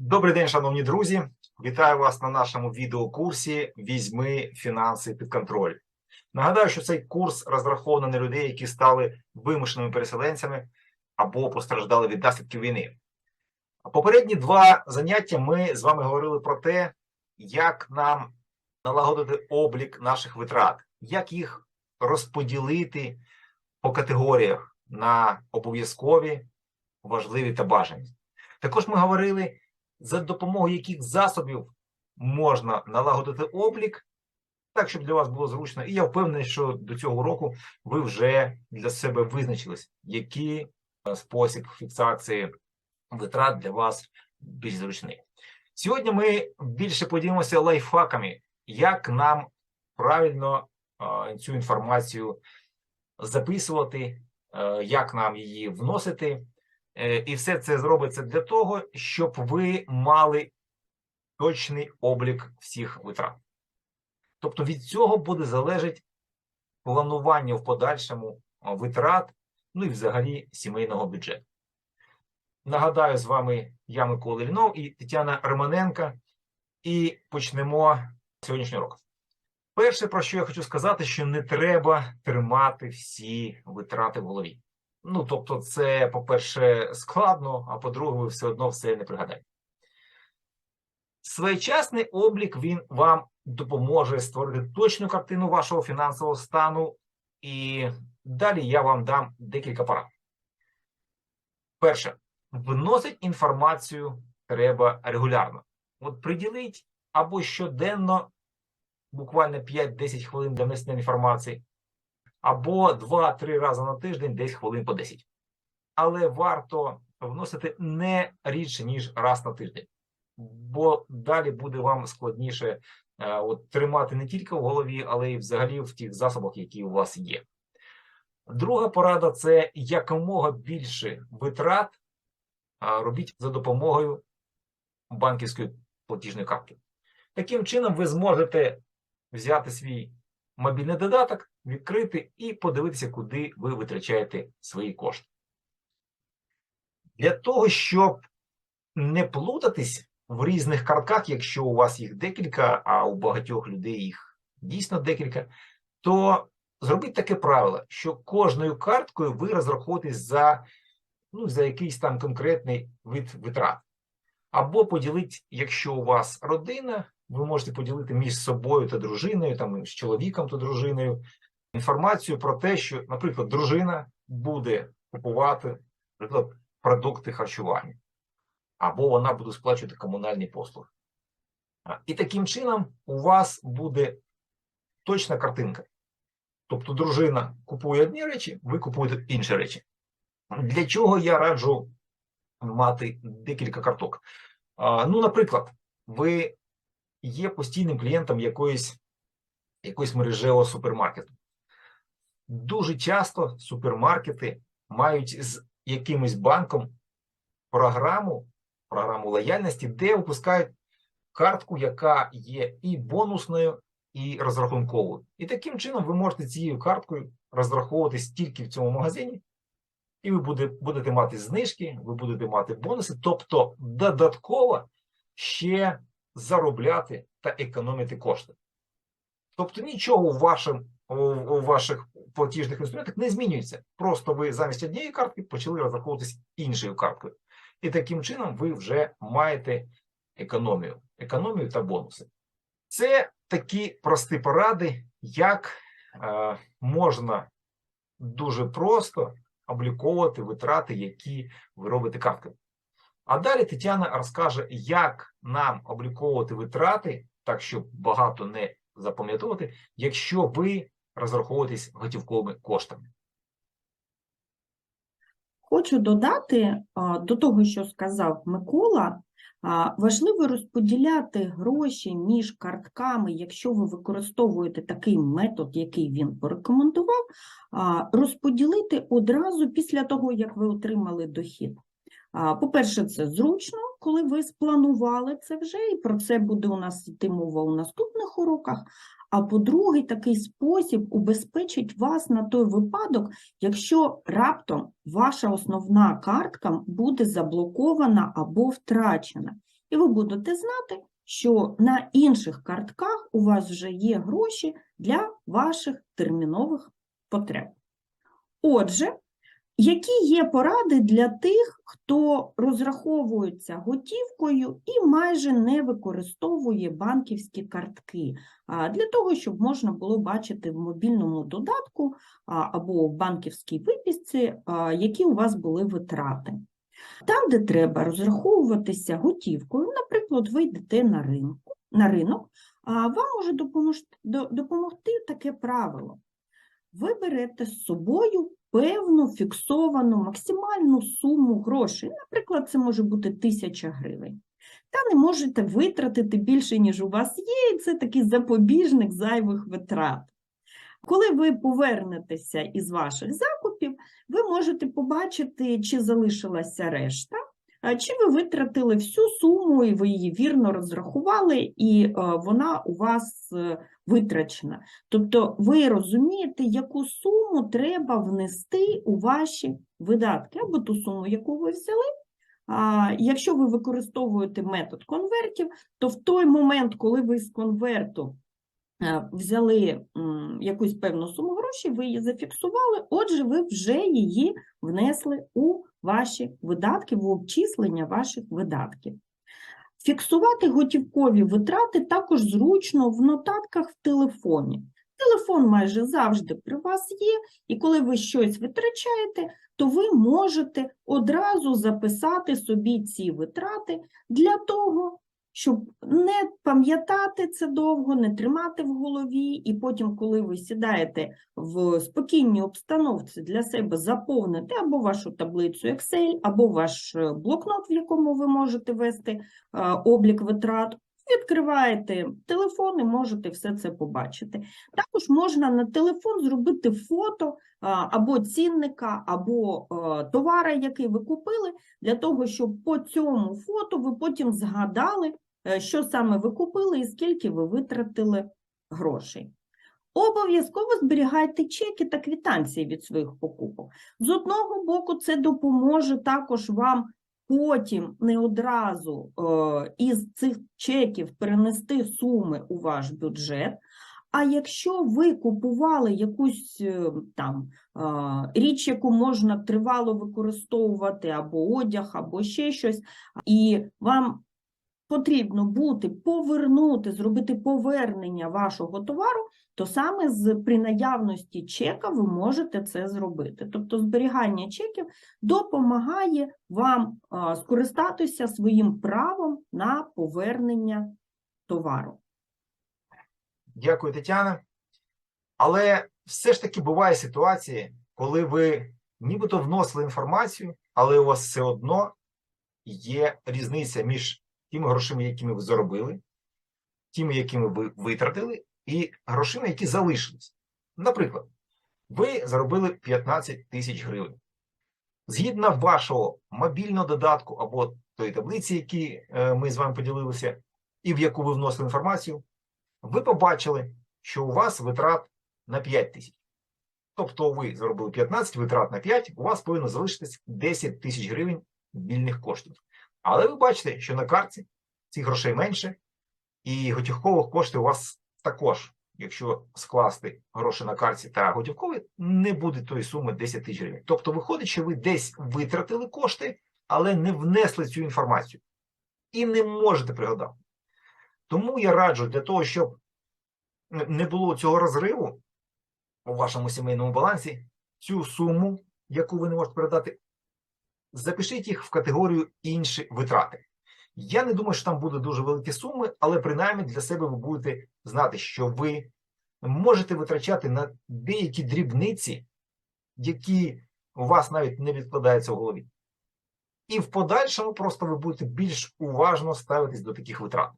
Добрий день, шановні друзі. Вітаю вас на нашому відеокурсі Візьми фінанси під контроль. Нагадаю, що цей курс розрахований на людей, які стали вимушеними переселенцями або постраждали від наслідків війни. Попередні два заняття ми з вами говорили про те, як нам налагодити облік наших витрат, як їх розподілити по категоріях на обов'язкові, важливі та бажані. Також ми говорили, за допомогою яких засобів можна налагодити облік, так, щоб для вас було зручно. І я впевнений, що до цього року ви вже для себе визначились, який е, спосіб фіксації витрат для вас більш зручний. Сьогодні ми більше поділимося лайфхаками, як нам правильно е, цю інформацію записувати, е, як нам її вносити. Е, І все це зробиться для того, щоб ви мали точний облік всіх витрат. Тобто від цього буде залежати планування в подальшому витрат, ну і взагалі сімейного бюджету. Нагадаю, з вами я Микола Лінов і Тетяна Романенка, і почнемо сьогоднішнього року. Перше, про що я хочу сказати, що не треба тримати всі витрати в голові. Ну, тобто, це, по-перше, складно, а по-друге, ви все одно все не пригадаєте. Своєчасний облік він вам допоможе створити точну картину вашого фінансового стану, і далі я вам дам декілька порад. Перше, вносить інформацію треба регулярно. От приділіть або щоденно буквально 5-10 хвилин для внесення інформації, або 2-3 рази на тиждень, десь хвилин по 10. Але варто вносити не рідше, ніж раз на тиждень, бо далі буде вам складніше е, от, тримати не тільки в голові, але й взагалі в тих засобах, які у вас є. Друга порада це якомога більше витрат а, робіть за допомогою банківської платіжної картки. Таким чином, ви зможете взяти свій мобільний додаток, відкрити і подивитися, куди ви витрачаєте свої кошти. Для того, щоб не плутатись в різних картках, якщо у вас їх декілька, а у багатьох людей їх дійсно декілька, то зробіть таке правило, що кожною карткою ви розраховуєтесь за, ну, за якийсь там конкретний вид витрат. Або поділіть, якщо у вас родина, ви можете поділити між собою та дружиною, там з чоловіком та дружиною, інформацію про те, що, наприклад, дружина буде купувати, наприклад, продукти харчування, або вона буде сплачувати комунальні послуги. І таким чином у вас буде точна картинка. Тобто, дружина купує одні речі, ви купуєте інші речі. Для чого я раджу мати декілька карток? Ну, наприклад, ви є постійним клієнтом якоїсь, якоїсь мережевого супермаркету. Дуже часто супермаркети мають з якимось банком програму, програму лояльності, де випускають картку, яка є і бонусною, і розрахунковою. І таким чином ви можете цією карткою розраховуватись тільки в цьому магазині, і ви буде, будете мати знижки, ви будете мати бонуси, тобто додатково ще заробляти та економити кошти. Тобто нічого у, вашим, у, ваших платіжних інструментах не змінюється. Просто ви замість однієї картки почали розраховуватись іншою карткою. І таким чином ви вже маєте економію, економію та бонуси. Це такі прості поради, як е, можна дуже просто обліковувати витрати, які ви робите карткою. А далі Тетяна розкаже, як нам обліковувати витрати, так щоб багато не запам'ятовувати, якщо ви розраховуєтесь готівковими коштами. Хочу додати до того, що сказав Микола, важливо розподіляти гроші між картками, якщо ви використовуєте такий метод, який він порекомендував, розподілити одразу після того, як ви отримали дохід. По-перше, це зручно, коли ви спланували це вже, і про це буде у нас йти мова у наступних уроках. А по-друге, такий спосіб убезпечить вас на той випадок, якщо раптом ваша основна картка буде заблокована або втрачена. і ви будете знати, що на інших картках у вас вже є гроші для ваших термінових потреб. Отже, які є поради для тих, хто розраховується готівкою і майже не використовує банківські картки, для того, щоб можна було бачити в мобільному додатку або в банківській виписці, які у вас були витрати? Там, де треба розраховуватися готівкою, наприклад, ви йдете на ринку, на ринок, вам може допомогти таке правило. Ви берете з собою певну фіксовану максимальну суму грошей. Наприклад, це може бути тисяча гривень. Та не можете витратити більше, ніж у вас є, і це такий запобіжник зайвих витрат. Коли ви повернетеся із ваших закупів, ви можете побачити, чи залишилася решта, чи ви витратили всю суму, і ви її вірно розрахували, і е, вона у вас е, витрачена. Тобто ви розумієте, яку суму треба внести у ваші видатки, або ту суму, яку ви взяли. Якщо ви використовуєте метод конвертів, то в той момент, коли ви з конверту е, взяли якусь певну суму грошей, ви її зафіксували, отже, ви вже її внесли у ваші видатки, в обчислення ваших видатків. Фіксувати готівкові витрати також зручно в нотатках в телефоні. Телефон майже завжди при вас є, і коли ви щось витрачаєте, то ви можете одразу записати собі ці витрати для того, щоб не пам'ятати це довго, не тримати в голові, і потім, коли ви сідаєте в спокійній обстановці для себе заповнити або вашу таблицю Excel, або ваш е, блокнот, в якому ви можете вести е, облік витрат, відкриваєте телефон і можете все це побачити. Також можна на телефон зробити фото або цінника, або е, товара, який ви купили, для того, щоб по цьому фото ви потім згадали, е, що саме ви купили і скільки ви витратили грошей. Обов'язково зберігайте чеки та квитанції від своїх покупок. З одного боку, це допоможе також вам потім не одразу е, із цих чеків перенести суми у ваш бюджет. А якщо ви купували якусь е, там е, річ, яку можна тривало використовувати, або одяг, або ще щось, і вам потрібно бути повернути, зробити повернення вашого товару, то саме з при наявності чека ви можете це зробити. Тобто зберігання чеків допомагає вам скористатися своїм правом на повернення товару. Дякую, Тетяна. Але все ж таки буває ситуації, коли ви нібито вносили інформацію, але у вас все одно є різниця між тими грошима, якими ви заробили, тими, якими ви витратили, і грошима, які залишились. Наприклад, ви заробили 15 тисяч гривень. Згідно вашого мобільного додатку або тої таблиці, які е, ми з вами поділилися, і в яку ви вносили інформацію, ви побачили, що у вас витрат на 5 тисяч. Тобто ви заробили 15 витрат на 5, у вас повинно залишитись 10 тисяч гривень вільних коштів. Але ви бачите, що на карті цих грошей менше, і готівкових коштів у вас також, якщо скласти гроші на карті та готівкові, не буде тої суми 10 тисяч гривень. Тобто виходить, що ви десь витратили кошти, але не внесли цю інформацію і не можете пригадати. Тому я раджу для того, щоб не було цього розриву у вашому сімейному балансі, цю суму, яку ви не можете передати, запишіть їх в категорію інші витрати. Я не думаю, що там будуть дуже великі суми, але принаймні для себе ви будете знати, що ви можете витрачати на деякі дрібниці, які у вас навіть не відкладаються в голові. І в подальшому просто ви будете більш уважно ставитись до таких витрат.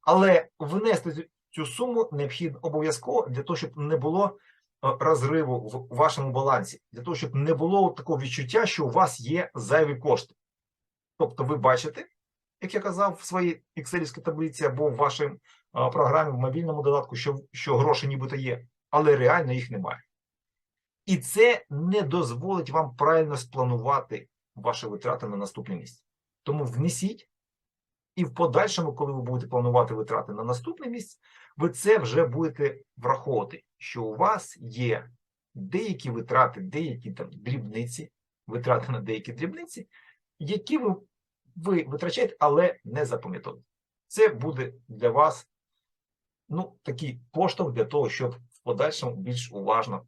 Але внести цю суму необхідно обов'язково для того, щоб не було розриву в вашому балансі, для того, щоб не було такого відчуття, що у вас є зайві кошти. Тобто, ви бачите, як я казав, в своїй Excel таблиці або в вашій програмі в мобільному додатку, що, що гроші нібито є, але реально їх немає. І це не дозволить вам правильно спланувати ваші витрати на наступний місяць. Тому внесіть І в подальшому, коли ви будете планувати витрати на наступний місяць, ви це вже будете враховувати, що у вас є деякі витрати, деякі там дрібниці, витрати на деякі дрібниці, які ви, ви витрачаєте, але не запам'ятовуєте. Це буде для вас ну, такий поштовх для того, щоб в подальшому більш уважно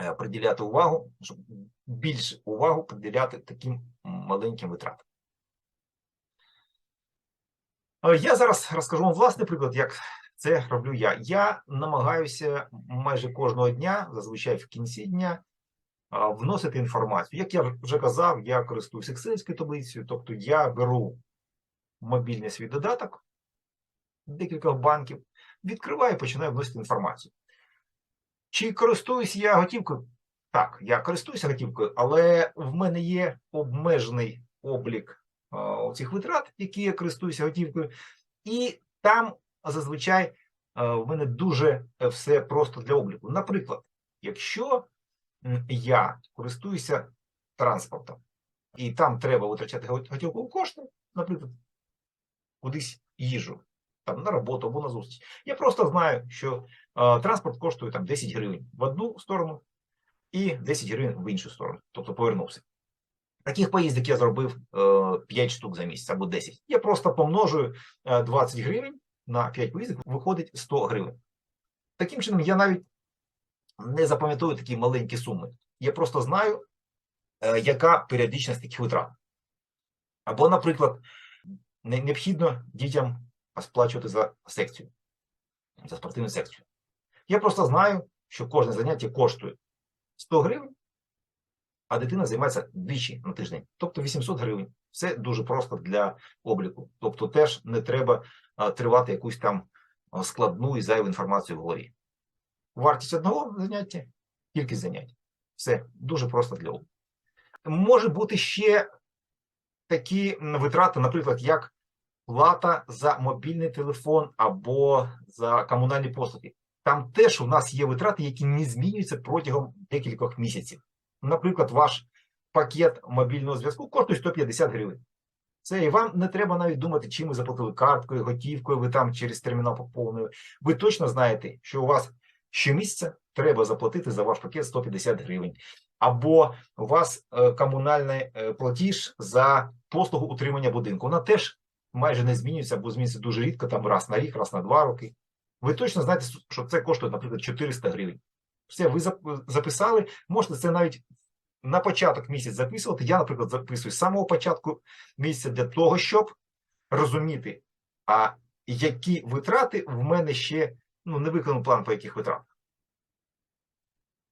е, приділяти увагу, щоб більше увагу приділяти таким маленьким витратам. Е, Я зараз розкажу вам власний приклад, як це роблю я. Я намагаюся майже кожного дня, зазвичай в кінці дня, вносити інформацію. Як я вже казав, я користуюся Excel таблицею, тобто я беру мобільний свій додаток декількох банків, відкриваю і починаю вносити інформацію. Чи користуюсь я готівкою? Так, я користуюся готівкою, але в мене є обмежений облік цих витрат, які я користуюся готівкою, і там зазвичай е, в мене дуже е, все просто для обліку. Наприклад, якщо я користуюся транспортом, і там треба витрачати го- готівкові кошти, наприклад, кудись їжу, там на роботу або на зустріч. Я просто знаю, що е, транспорт коштує там 10 гривень в одну сторону і 10 гривень в іншу сторону, тобто повернувся. Таких поїздок я зробив е, 5 штук за місяць або 10. Я просто помножую е, 20 гривень на 5 поїздок, виходить 100 гривень. Таким чином, я навіть не запам'ятовую такі маленькі суми. Я просто знаю, е, яка періодичність таких витрат. Або, наприклад, необхідно дітям сплачувати за секцію, за спортивну секцію. Я просто знаю, що кожне заняття коштує 100 гривень, а дитина займається двічі на тиждень, тобто 800 гривень. Це дуже просто для обліку. Тобто теж не треба тривати якусь там складну і зайву інформацію в голові. Вартість одного заняття, кількість занять. Все дуже просто для обліку. Може бути ще такі витрати, наприклад, як плата за мобільний телефон або за комунальні послуги. Там теж у нас є витрати, які не змінюються протягом декількох місяців. Наприклад, ваш пакет мобільного зв'язку коштує 150 гривень. Це і вам не треба навіть думати, чим ви заплатили карткою, готівкою, ви там через термінал поповнили. Ви точно знаєте, що у вас щомісяця треба заплатити за ваш пакет 150 гривень. Або у вас е, комунальний е, платіж за послугу утримання будинку. Вона теж майже не змінюється, або змінюється дуже рідко, там раз на рік, раз на два роки. Ви точно знаєте, що це коштує, наприклад, 400 гривень. Все, ви записали, можете це навіть на початок місяця записувати. Я, наприклад, записую з самого початку місяця для того, щоб розуміти, а які витрати в мене ще ну, не виконав план по яких витратах.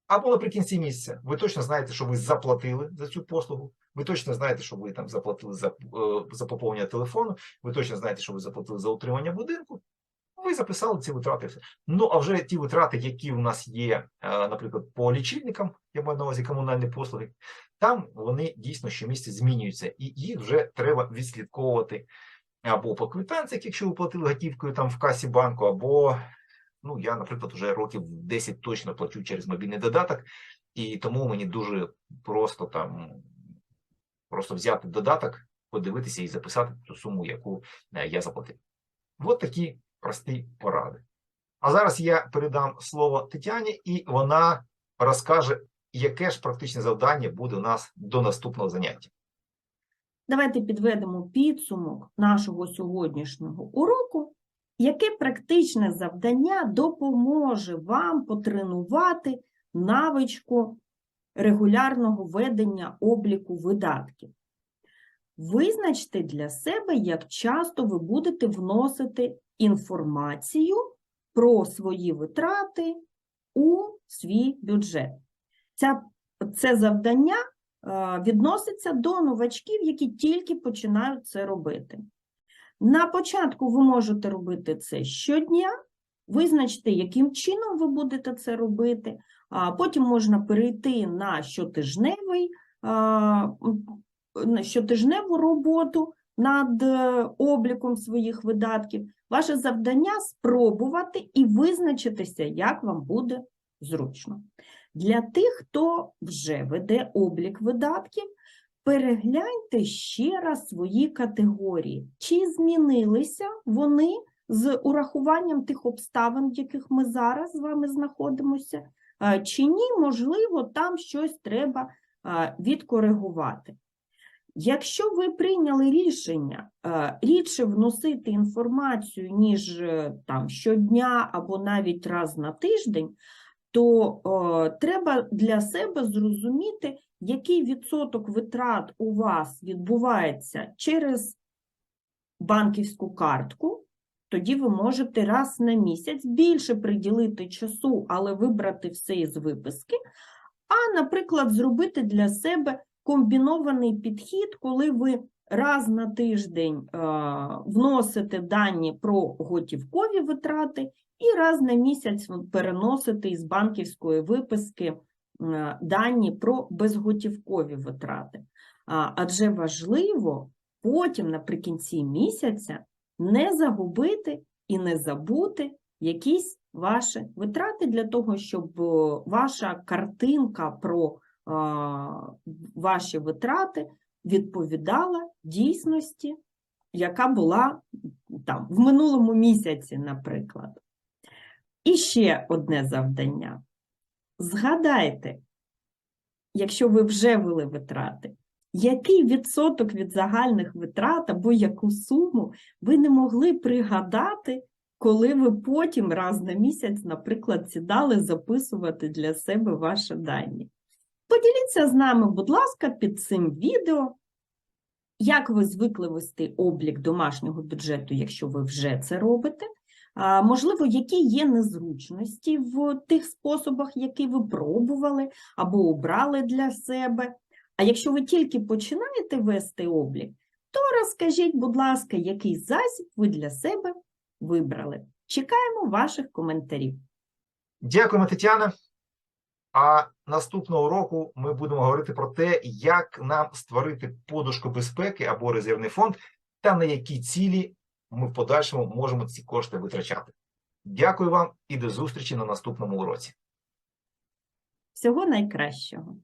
Або наприкінці місяця ви точно знаєте, що ви заплатили за цю послугу. Ви точно знаєте, що ви там заплатили за, е, за поповнення телефону. Ви точно знаєте, що ви заплатили за утримання будинку. Ви записали ці витрати. все. Ну а вже ті витрати, які у нас є, е, наприклад, по лічильникам, я маю на увазі комунальні послуги, там вони дійсно щомісяця змінюються, і їх вже треба відслідковувати або по квитанціях, якщо ви платили готівкою там в касі банку, або ну я, наприклад, вже років 10 точно плачу через мобільний додаток, і тому мені дуже просто там просто взяти додаток, подивитися і записати ту суму, яку е, я заплатив. От такі прості поради. А зараз я передам слово Тетяні, і вона розкаже, яке ж практичне завдання буде у нас до наступного заняття. Давайте підведемо підсумок нашого сьогоднішнього уроку. Яке практичне завдання допоможе вам потренувати навичку регулярного ведення обліку видатків? Визначте для себе, як часто ви будете вносити інформацію про свої витрати у свій бюджет. Ця, це завдання е, відноситься до новачків, які тільки починають це робити. На початку ви можете робити це щодня, визначте, яким чином ви будете це робити, а потім можна перейти на щотижневий, щотижневу роботу над е, обліком своїх видатків. Ваше завдання спробувати і визначитися, як вам буде зручно. Для тих, хто вже веде облік видатків, перегляньте ще раз свої категорії. Чи змінилися вони з урахуванням тих обставин, в яких ми зараз з вами знаходимося, е, чи ні, можливо, там щось треба е, відкоригувати. Якщо ви прийняли рішення е, рідше вносити інформацію, ніж е, там щодня або навіть раз на тиждень, то е, треба для себе зрозуміти, який відсоток витрат у вас відбувається через банківську картку. Тоді ви можете раз на місяць більше приділити часу, але вибрати все із виписки, а, наприклад, зробити для себе комбінований підхід, коли ви раз на тиждень е, вносите дані про готівкові витрати і раз на місяць переносите із банківської виписки е, дані про безготівкові витрати. Адже важливо потім наприкінці місяця не загубити і не забути якісь ваші витрати для того, щоб е, ваша картинка про ваші витрати відповідала дійсності, яка була там в минулому місяці, наприклад. І ще одне завдання. Згадайте, якщо ви вже вели витрати, який відсоток від загальних витрат або яку суму ви не могли пригадати, коли ви потім раз на місяць, наприклад, сідали записувати для себе ваші дані. Поділіться з нами, будь ласка, під цим відео, як ви звикли вести облік домашнього бюджету, якщо ви вже це робите. Можливо, які є незручності в тих способах, які ви пробували або обрали для себе. А якщо ви тільки починаєте вести облік, то розкажіть, будь ласка, який засіб ви для себе вибрали. Чекаємо ваших коментарів. Дякуємо, Тетяна. А наступного року ми будемо говорити про те, як нам створити подушку безпеки або резервний фонд, та на які цілі ми в подальшому можемо ці кошти витрачати. Дякую вам і до зустрічі на наступному уроці. Всього найкращого!